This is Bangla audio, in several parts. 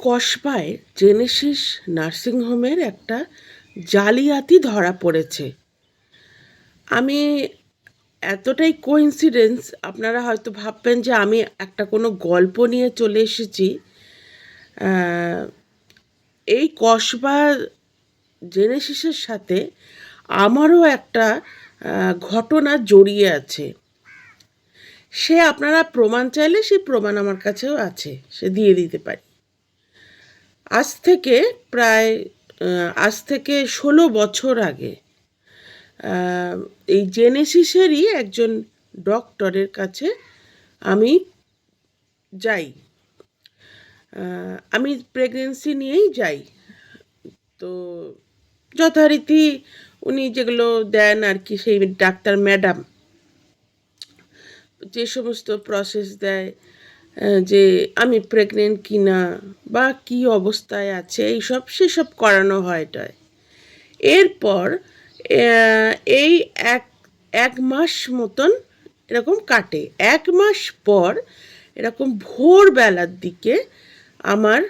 কসবায় জেনেসিস নার্সিংহোমের একটা জালিয়াতি ধরা পড়েছে। আমি এতটাই কোইন্সিডেন্স, আপনারা হয়তো ভাববেন যে আমি একটা কোনো গল্প নিয়ে চলে এসেছি। এই কসবা জেনেসিসের সাথে আমারও একটা ঘটনা জড়িয়ে আছে। সে আপনারা প্রমাণ চাইলে সেই প্রমাণ আমার কাছেও আছে, সে দিয়ে দিতে পারি। আজ থেকে প্রায় আজ থেকে ষোলো বছর আগে এই জেনেসিসেরই একজন ডক্টরের কাছে আমি যাই। আমি প্রেগনেন্সি নিয়েই যাই। তো যথারীতি উনি যেগুলো দেন আর কি, সেই ডাক্তার ম্যাডাম, যে সমস্ত প্রসেস দেয় যে আমি প্রেগনেন্ট কি না বা কি অবস্থায় আছে, এইসব, সেসব করানো হয় এটায়। এরপর এই এক এক মাস মতন এরকম কাটে। এক মাস পর এরকম ভোরবেলার দিকে আমার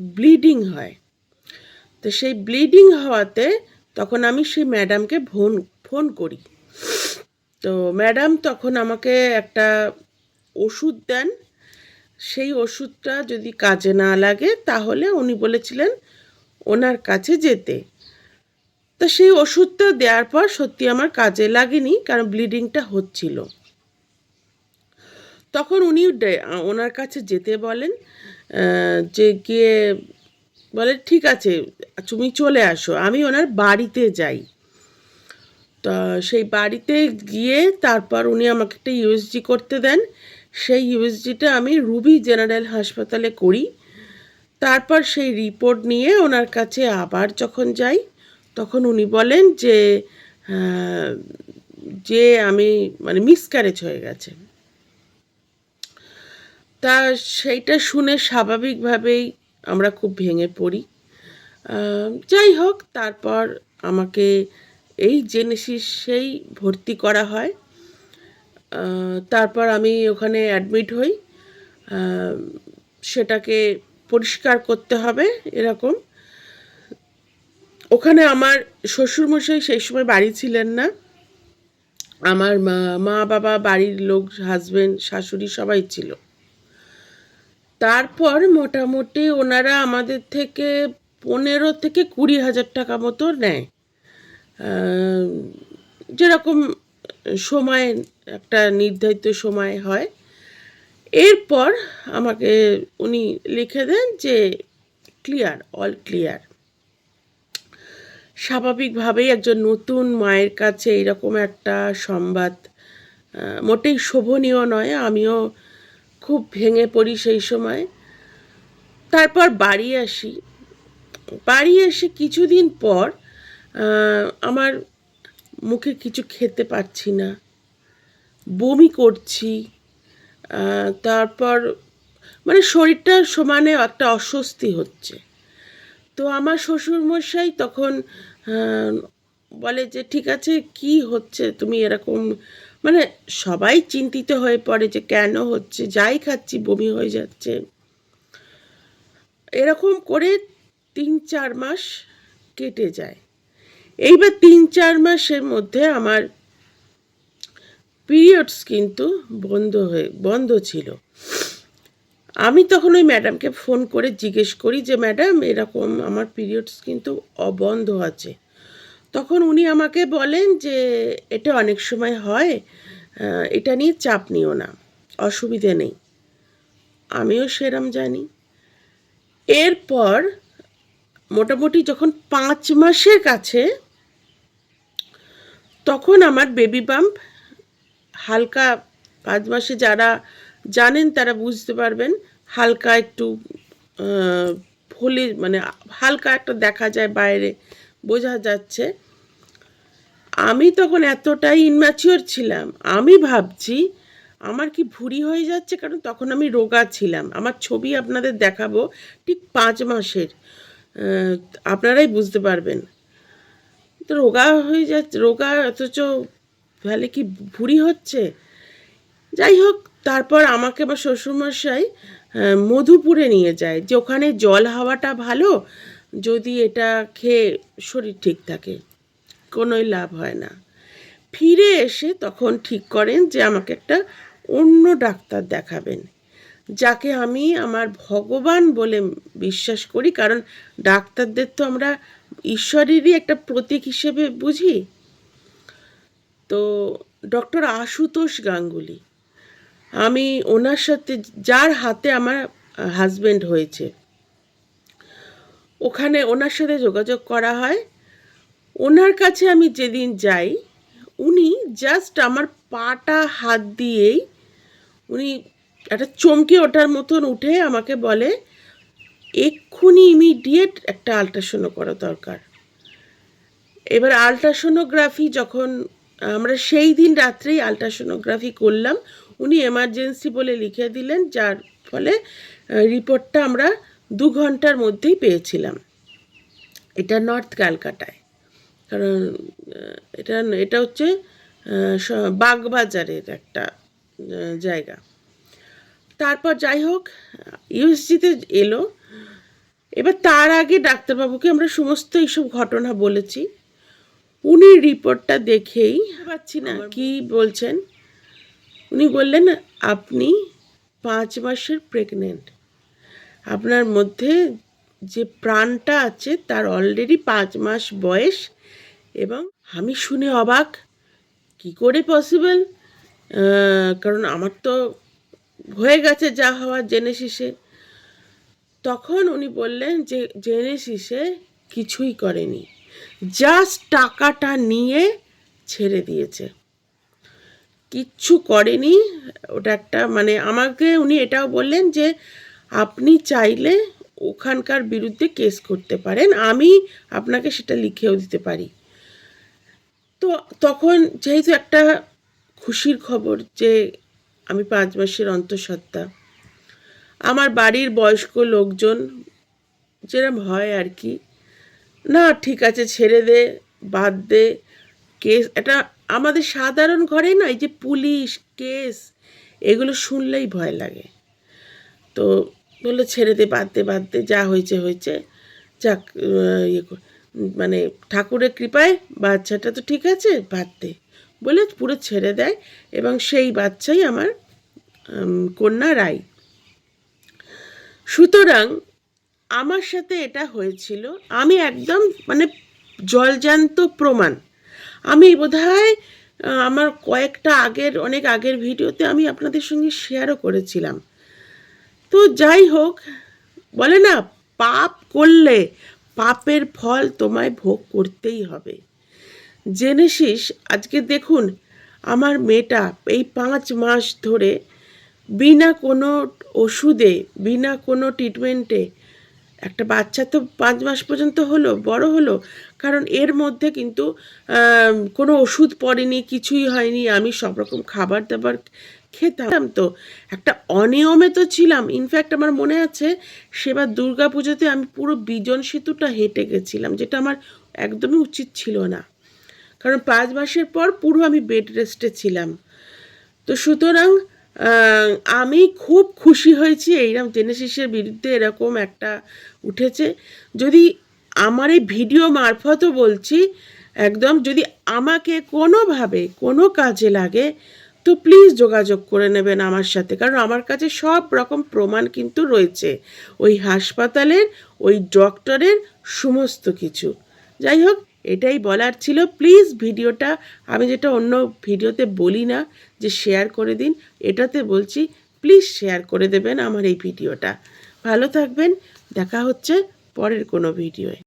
ব্লিডিং হয়। তো সেই ব্লিডিং হওয়াতে তখন আমি সেই ম্যাডামকে ফোন ফোন করি। তো ম্যাডাম তখন আমাকে একটা ওষুধ দেন, সেই ওষুধটা যদি কাজে না লাগে তাহলে উনি বলেছিলেন ওনার কাছে যেতে। তা সেই ওষুধটা দেওয়ার পর সত্যি আমার কাজে লাগেনি কারণ ব্লিডিংটা হচ্ছিল। তখন উনি ওনার কাছে যেতে বলেন যে গিয়ে বলে, ঠিক আছে, তুমি চলে আসো, আমি ওনার বাড়িতে যাই। তা সেই বাড়িতে গিয়ে তারপর উনি আমাকে একটা ইউএসজি করতে দেন সেই ইউএসজিটা আমি রুবি জেনারেল হাসপাতালে করি। তারপর সেই রিপোর্ট নিয়ে ওনার কাছে আবার যখন যাই, তখন উনি বলেন যে যে আমি মানে মিসক্যারেজ হয়ে গেছে। তা সেইটা শুনে স্বাভাবিকভাবেই আমরা খুব ভেঙে পড়ি। যাই হোক, তারপর আমাকে এই জেনেসিসেই ভর্তি করা হয়। তারপর আমি ওখানে অ্যাডমিট হই। সেটাকে পরিষ্কার করতে হবে এরকম। ওখানে আমার শ্বশুরমশাই সেই সময় বাড়ি ছিলেন না। আমার মা মা বাবা, বাড়ির লোক হাজবেন্ড শাশুড়ি সবাই ছিল। তারপর মোটামুটি ওনারা আমাদের থেকে পনেরো থেকে কুড়ি হাজার টাকা মতো নেয়। যেরকম সময়, একটা নির্ধারিত সময় হয়। এরপর আমাকে উনি লিখে দেন যে ক্লিয়ার অল ক্লিয়ার স্বাভাবিকভাবেই একজন নতুন মায়ের কাছে এরকম একটা সংবাদ মোটেই শোভনীয় নয়, আমিও খুব ভেঙে পড়ি সেই সময়। তারপর বাড়ি আসি। বাড়ি এসে কিছুদিন পর আমার মুখে কিছু খেতে পারছি না। বমি করছি। তারপর মানে শরীরটা সমানে একটা অস্বস্তি হচ্ছে। তো আমার শ্বশুরমশাই তখন বলে যে, ঠিক আছে, কি হচ্ছে? তুমি এরকম মানে সবাই চিন্তিত হয়ে পড়ে যে, কেন হচ্ছে? যাই খাচ্ছি, বমি হয়ে যাচ্ছে। এরকম করে তিন চার মাস কেটে যায়। এইবার তিন, চার মাসের মধ্যে আমার পিরিয়ডস কিন্তু বন্ধ হয়ে, বন্ধ ছিল। আমি তখন ওই ম্যাডামকে ফোন করে জিজ্ঞেস করি যে ম্যাডাম এরকম আমার পিরিয়ডস কিন্তু অবন্ধ আছে। তখন উনি আমাকে বলেন যে, এটা অনেক সময় হয় এটা নিয়ে চাপ নিও না, অসুবিধে নেই। আমিও সেরম জানি। এরপর মোটামুটি যখন পাঁচ মাসের কাছে তখন আমার বেবি বাম্প হালকা পাঁচ মাসে যারা জানেন তারা বুঝতে পারবেন। হালকা একটু ফলি মানে হালকা একটা দেখা যায় বাইরে, বোঝা যাচ্ছে। আমি তখন এতটাই ইনম্যাচিওর ছিলাম। আমি ভাবছি আমার কি ভুঁড়ি হয়ে যাচ্ছে? কারণ তখন আমি রোগা ছিলাম। আমার ছবি আপনাদের দেখাবো ঠিক পাঁচ মাসের। আপনারাই বুঝতে পারবেন। তো রোগা হয়ে যাচ্ছে রোগা অথচ তাহলে কি ভুঁড়ি হচ্ছে? যাই হোক তারপর আমাকে আমার শ্বশুরমশাই আহ, মধুপুরে নিয়ে যায় যে ওখানে জল হাওয়াটা ভালো যদি এটা খেয়ে শরীর ঠিক থাকে কোনোই লাভ হয় না। ফিরে এসে তখন ঠিক করেন যে আমাকে একটা অন্য ডাক্তার দেখাবেন যাকে আমি আমার ভগবান বলে বিশ্বাস করি কারণ ডাক্তারদের তো আমরা ঈশ্বরেরই একটা প্রতীক হিসেবে বুঝি? তো ডক্টর আশুতোষ গাঙ্গুলি, আমি ওনার সাথে যার হাতে আমার হাজবেন্ড হয়েছে, ওখানে ওনার সাথে যোগাযোগ করা হয়। ওনার কাছে আমি যেদিন যাই, উনি জাস্ট আমার পাটা হাত দিয়েই, উনি একটা চমকে ওঠার মতন উঠে আমাকে বলে এক্ষুনি ইমিডিয়েট একটা আল্ট্রাসাউন্ড করা দরকার। এবার আল্ট্রাসোনোগ্রাফি যখন, আমরা সেই দিন রাত্রেই আল্ট্রাসোনোগ্রাফি করলাম, উনি এমার্জেন্সি বলে লিখে দিলেন, যার ফলে রিপোর্টটা আমরা দু ঘণ্টার মধ্যেই পেয়েছিলাম। এটা নর্থ ক্যালকাটায় কারণ এটা এটা হচ্ছে বাগবাজারের একটা জায়গা। তারপর যাই হোক ইউএসজিতে এলো এবার তার আগে ডাক্তারবাবুকে আমরা সমস্ত এইসব ঘটনা বলেছি। উনি রিপোর্টটা দেখেই পাচ্ছি না কি বলছেন। উনি বললেন আপনি পাঁচ মাসের প্রেগনেন্ট আপনার মধ্যে যে প্রাণটা আছে তার অলরেডি পাঁচ মাস বয়স এবং আমি শুনে অবাক। কি করে পসিবল কারণ আমার তো হয়ে গেছে যা হওয়া হওয়ার জেনেসিসে। তখন উনি বললেন যে জেনেসিসে কিছুই করেনি, জাস্ট টাকাটা নিয়ে ছেড়ে দিয়েছে। কিচ্ছু করেনি, ওটা একটা মানে আমাকে উনি এটাও বললেন যে আপনি চাইলে ওখানকার বিরুদ্ধে কেস করতে পারেন, আমি আপনাকে সেটা লিখেও দিতে পারি। তো তখন যেহেতু একটা খুশির খবর যে আমি পাঁচ মাসের অন্তঃসত্ত্বা আমার বাড়ির বয়স্ক লোকজন যেরম হয় আর কি, না, ঠিক আছে, ছেড়ে দে, বাদ দে, কেস এটা আমাদের সাধারণ ঘরে না, এই যে পুলিশ, কেস, এগুলো শুনলেই ভয় লাগে। তো বলল, ছেড়ে দে, বাদ দে বাদ দে, যা হয়েছে হয়েছে, যাক ইয়ে মানে ঠাকুরের কৃপায় বাচ্চাটা তো ঠিক আছে, বাদ দে। বলে পুরো ছেড়ে দেয় এবং সেই বাচ্চাই আমার কন্যা রাই সুতরাং আমার সাথে এটা হয়েছিল। আমি একদম মানে জলজান্ত প্রমাণ। আমি আহ, আমার কয়েকটা আগের অনেক আগের ভিডিওতে আমি আপনাদের সঙ্গে শেয়ারও করেছিলাম। তো যাই হোক বলে না পাপ করলে পাপের ফল তোমায় ভোগ করতেই হবে। জেনেসিস আজকে দেখুন আমার মেয়েটা এই পাঁচ মাস ধরে বিনা কোনো ওষুধে, বিনা কোনো ট্রিটমেন্টে একটা বাচ্চা তো পাঁচ মাস পর্যন্ত হলো, বড় হলো, কারণ এর মধ্যে কিন্তু কোনো ওষুধ পড়েনি, কিছুই হয়নি, আমি সব রকম খাবার দাবার খেতাম তো। একটা অনিয়মে তো ছিলাম ইনফ্যাক্ট আমার মনে আছে, সেবার দুর্গা পুজোতে আমি পুরো বিজন সেতুটা হেঁটে গেছিলাম, যেটা আমার একদমই উচিত ছিল না। কারণ পাঁচ মাসের পর পুরো আমি বেড রেস্টে ছিলাম। তো সুতরাং আমি খুব খুশি হয়েছি এইরকম জেনেসিসের বিরুদ্ধে এরকম একটা উঠেছে। যদি আমার এই ভিডিও মারফতও বলছি, একদম যদি আমাকে কোনোভাবে কোনো কাজে লাগে, তো প্লিজ যোগাযোগ করে নেবেন আমার সাথে। কারণ আমার কাছে সব রকম প্রমাণ কিন্তু রয়েছে। ওই হাসপাতালের, ওই ডক্টরের সমস্ত কিছু। যাই হোক এটাই বলার ছিল। প্লিজ ভিডিওটা, আমি যেটা অন্য ভিডিওতে বলি না, যে শেয়ার করে দিন। এটাতে বলছি প্লিজ শেয়ার করে দেবেন আমার এই ভিডিওটা। ভালো থাকবেন, দেখা হচ্ছে পরের কোনো ভিডিওয়ে।